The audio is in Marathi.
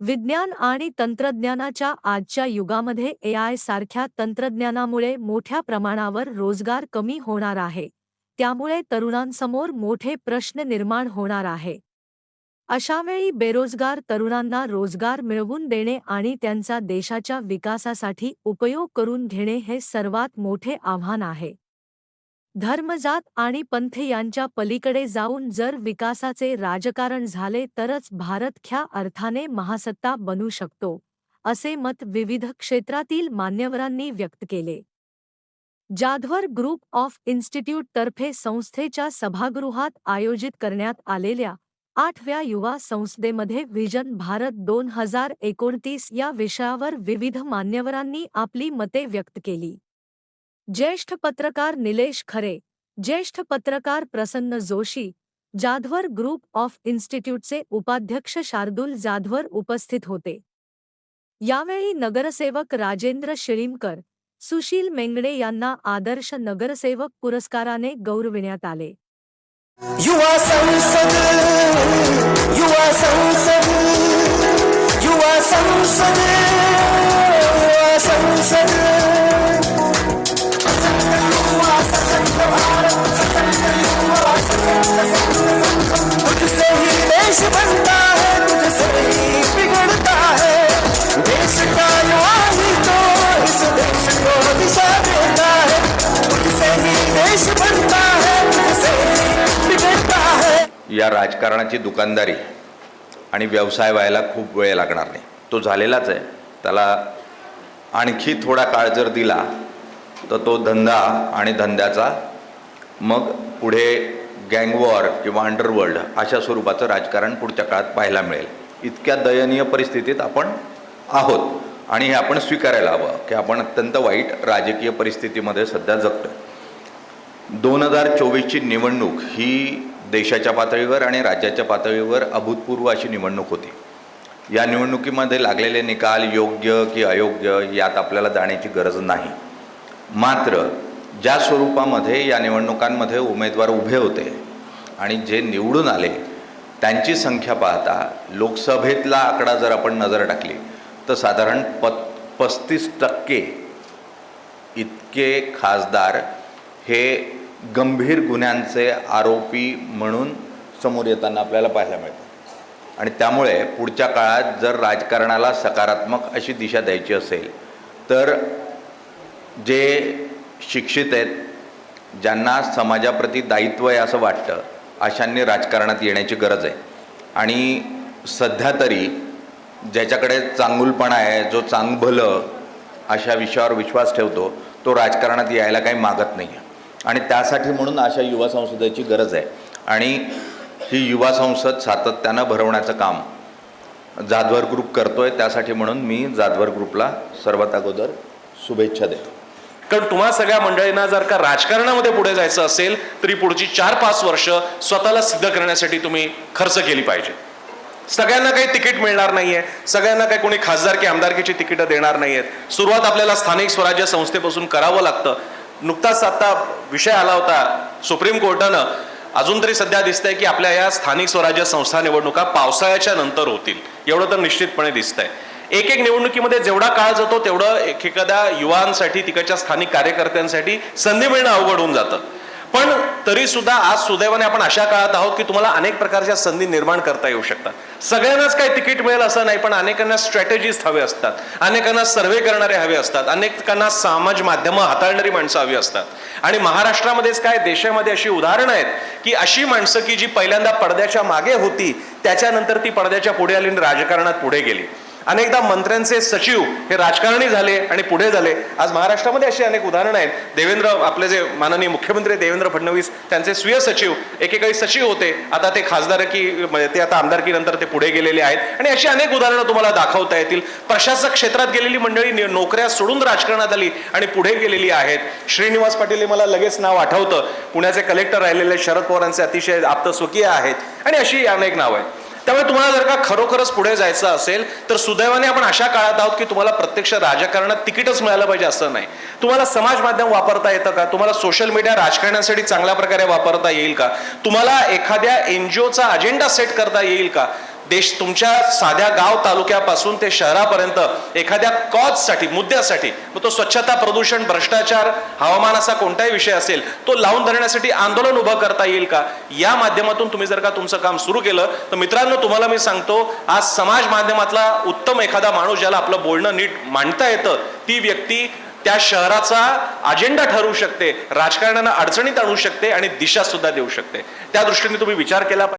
विज्ञान आणि तंत्रज्ञानाच्या आजच्या युगामध्ये ए आय सारख्या तंत्रज्ञानामुळे मोठ्या प्रमाणावर रोजगार कमी होणार आहे. त्यामुळे तरुणांसमोर मोठे प्रश्न निर्माण होणार आहे. अशावेळी बेरोजगार तरुणांना रोजगार मिळवून देणे आणि त्यांचा देशाच्या विकासासाठी उपयोग करून घेणे हे सर्वात मोठे आव्हान आहे. धर्मजात आणि पंथ यांच्या पलीकडे जाऊन जर विकासाचे राजकारण झाले तरच भारत ख्या अर्थाने महासत्ता बनू शकतो असे मत विविध क्षेत्रातील मान्यवरांनी व्यक्त केले. जाधवर ग्रुप ऑफ इन्स्टिट्यूट तर्फे संस्थेच्या सभागृहात आयोजित करण्यात आलेल्या आठव्या युवा संसदेमध्ये व्हिजन भारत दोन हजार एकोणतीस या विषयावर विविध मान्यवरांनी आपली मते व्यक्त केली. ज्येष्ठ पत्रकार निलेश खरे, ज्येष्ठ पत्रकार प्रसन्न जोशी, जाधवर ग्रुप ऑफ़ इन्स्टिट्यूटचे उपाध्यक्ष शार्दूल जाधवर उपस्थित होते। यावेळी नगरसेवक राजेंद्र शिळीमकर, सुशील मेंगडे यांना आदर्श नगरसेवक पुरस्काराने गौरविण्यात आले. युवा संसद युवा संसद युवा संसद युवा संसद. देश बनता है तुझसे ही बिगड़ता है। देश का युवा ही तो इस देश को दिशा देता है। तुझसे ही देश बनता है तुझसे ही बिगड़ता है। या राजकारणाची दुकानदारी आणि व्यवसाय व्हायला खूप वेळ लागणार नाही. तो झालेलाच आहे. त्याला आणखी थोडा काळ जर दिला तर तो धंदा आणि धंद्याचा मग पुढे गँगवॉर किंवा अंडरवर्ल्ड अशा स्वरूपाचं राजकारण पुढच्या काळात पाहायला मिळेल. इतक्या दयनीय परिस्थितीत आपण आहोत आणि हे आपण स्वीकारायला हवं की आपण अत्यंत वाईट राजकीय परिस्थितीमध्ये सध्या जगतो दोन हजार चोवीसची निवडणूक ही देशाच्या पातळीवर आणि राज्याच्या पातळीवर अभूतपूर्व अशी निवडणूक होती. या निवडणुकीमध्ये लागलेले निकाल योग्य की अयोग्य यात आपल्याला जाण्याची गरज नाही. मात्र ज्या स्वरूपामध्ये या निवडणुकांमध्ये उमेदवार उभे होते आणि जे निवडून आले त्यांची संख्या पाहता लोकसभेतला आकडा जर आपण नजर टाकली तर साधारण प पस्तीस टक्के इतके खासदार हे गंभीर गुन्ह्यांचे आरोपी म्हणून समोर येताना आपल्याला पाहायला मिळतं. आणि त्यामुळे पुढच्या काळात जर राजकारणाला सकारात्मक अशी दिशा द्यायची असेल तर जे शिक्षित आहेत ज्यांना समाजाप्रती दायित्व आहे असं वाटतं अशांनी राजकारणात येण्याची गरज आहे. आणि सध्या तरी ज्याच्याकडे चांगुलपणा आहे जो चांगभलं अशा विषयावर विश्वास ठेवतो तो राजकारणात यायला काही मागत नाही आहे. आणि त्यासाठी म्हणून अशा युवा संसदेची गरज आहे. आणि ही युवा संसद सातत्यानं भरवण्याचं काम जाधवर ग्रुप करतो आहे त्यासाठी म्हणून मी जाधवर ग्रुपला सर्वात अगोदर शुभेच्छा देतो. कारण तुम्हा सगळ्या मंडळींना जर का राजकारणामध्ये पुढे जायचं असेल तरी पुढची चार पाच वर्ष स्वतःला सिद्ध करण्यासाठी तुम्ही खर्च केली पाहिजे. सगळ्यांना काही तिकीट मिळणार नाहीये सगळ्यांना काही कोणी खासदार की आमदारकीची तिकीटं देणार नाही आहेत सुरुवात आपल्याला स्थानिक स्वराज्य संस्थेपासून करावं लागतं. नुकताच आता विषय आला होता सुप्रीम कोर्टानं. अजून तरी सध्या दिसतंय की आपल्या या स्थानिक स्वराज्य संस्था निवडणुका पावसाळ्याच्या नंतर होतील. एवढं तर निश्चितपणे दिसतंय. एक एक निवडणुकीमध्ये जेवढा काळ जातो तेवढं एक एखाद्या युवांसाठी तिकडच्या स्थानिक कार्यकर्त्यांसाठी संधी मिळणं अवघड होऊन जातं. पण तरी सुद्धा आज सुदैवाने आपण अशा काळात आहोत की तुम्हाला अनेक प्रकारच्या संधी निर्माण करता येऊ शकतात. सगळ्यांनाच काही तिकीट मिळेल असं नाही पण अनेकांना स्ट्रॅटेजीज हवे असतात. अनेकांना सर्वे करणारे हवे असतात. अनेकांना समाज माध्यमं हाताळणारी माणसं हवी असतात. आणि महाराष्ट्रामध्येच काय देशामध्ये अशी उदाहरणं आहेत की अशी माणसं की जी पहिल्यांदा पडद्याच्या मागे होती त्याच्यानंतर ती पडद्याच्या पुढे आली आणि राजकारणात पुढे गेली. अनेकदा मंत्र्यांचे सचिव हे राजकारणी झाले आणि पुढे झाले. आज महाराष्ट्रामध्ये अशी अनेक उदाहरणं आहेत. देवेंद्र आपले जे माननीय मुख्यमंत्री देवेंद्र फडणवीस त्यांचे स्वीय सचिव एकेकाळी सचिव होते. आता ते खासदार की म्हणजे ते आता आमदारकीनंतर ते पुढे गेलेले आहेत. आणि अशी अनेक उदाहरणं तुम्हाला दाखवता येतील. प्रशासक क्षेत्रात गेलेली मंडळी नोकऱ्या सोडून राजकारणात आली आणि पुढे गेलेली आहेत. श्रीनिवास पाटील हे मला लगेच नाव आठवतं. पुण्याचे कलेक्टर राहिलेले शरद पवारांचे अतिशय आप्तस्वकीय आहेत. आणि अशी अनेक नावं आहेत. त्यामुळे तुम्हाला जर का खरोखरच पुढे जायचं असेल तर सुदैवाने आपण अशा काळात आहोत की तुम्हाला प्रत्यक्ष राजकारणात तिकीटच मिळालं पाहिजे असं नाही. तुम्हाला समाज माध्यम वापरता येतं का? तुम्हाला सोशल मीडिया राजकारणासाठी चांगल्या प्रकारे वापरता येईल का? तुम्हाला एखाद्या एनजीओचा अजेंडा सेट करता येईल का? देश तुमच्या साध्या गाव तालुक्यापासून ते शहरापर्यंत एखाद्या कॉजसाठी मुद्द्यासाठी मग तो स्वच्छता प्रदूषण भ्रष्टाचार हवामान असा कोणताही विषय असेल तो लावून धरण्यासाठी आंदोलन उभं करता येईल का? या माध्यमातून तुम्ही जर का तुमचं काम सुरू केलं तर मित्रांनो तुम्हाला मी सांगतो आज समाज माध्यमातला उत्तम एखादा माणूस ज्याला आपलं बोलणं नीट मांडता येतं ती व्यक्ती त्या शहराचा अजेंडा ठरवू शकते राजकारणानं अडचणीत आणू शकते आणि दिशा सुद्धा देऊ शकते. त्या दृष्टीने तुम्ही विचार केला